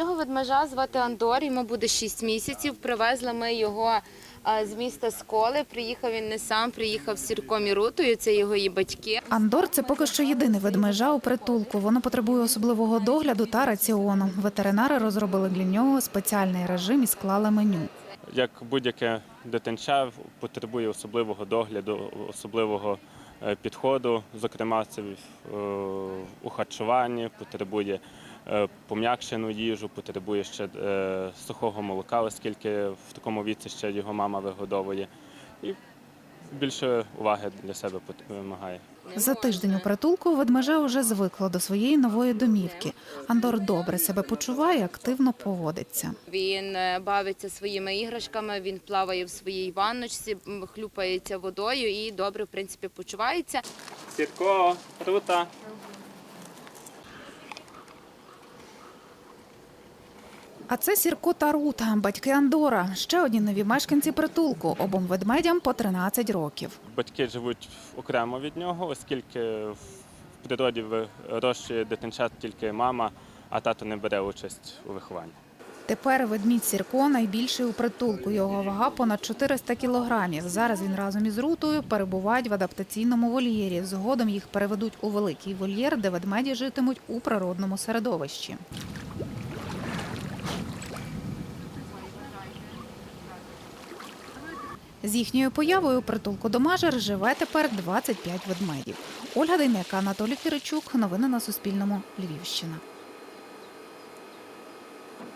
Цього ведмежа звати Андор, йому буде 6 місяців. Привезли ми його е, з міста Сколи. Приїхав він не сам, приїхав з Сірком і Рутою, це його її батьки. Андор це поки що єдине ведмежа у притулку. Воно потребує особливого догляду та раціону. Ветеринари розробили для нього спеціальний режим і склали меню. як будь-яке дитинча потребує особливого догляду, особливого е, підходу. Зокрема, це е, у харчуванні, потребує пом'якшену їжу, потребує ще е, сухого молока, оскільки в такому віці ще його мама вигодовує. І більше уваги для себе вимагає. За тиждень у притулку ведмежа вже звикла до своєї нової домівки. Андор добре себе почуває, активно поводиться. Він е, бавиться своїми іграшками, він плаває в своїй ванночці, хлюпається водою і добре, в принципі, почувається. Сірко, рута. А це Сірко та Рута, батьки Андора. Ще одні нові мешканці притулку. Обом ведмедям по 13 років. Батьки живуть окремо від нього, оскільки в природі вирощує дитинчат тільки мама, а тато не бере участь у вихованні. Тепер ведмідь Сірко найбільший у притулку. Його вага понад 400 кілограмів. Зараз він разом із Рутою перебувають в адаптаційному вольєрі. Згодом їх переведуть у великий вольєр, де ведмеді житимуть у природному середовищі. З їхньою появою у притулку Домажер живе тепер 25 ведмедів. Ольга Дейнека, Анатолій Киричук. Новини на Суспільному. Львівщина.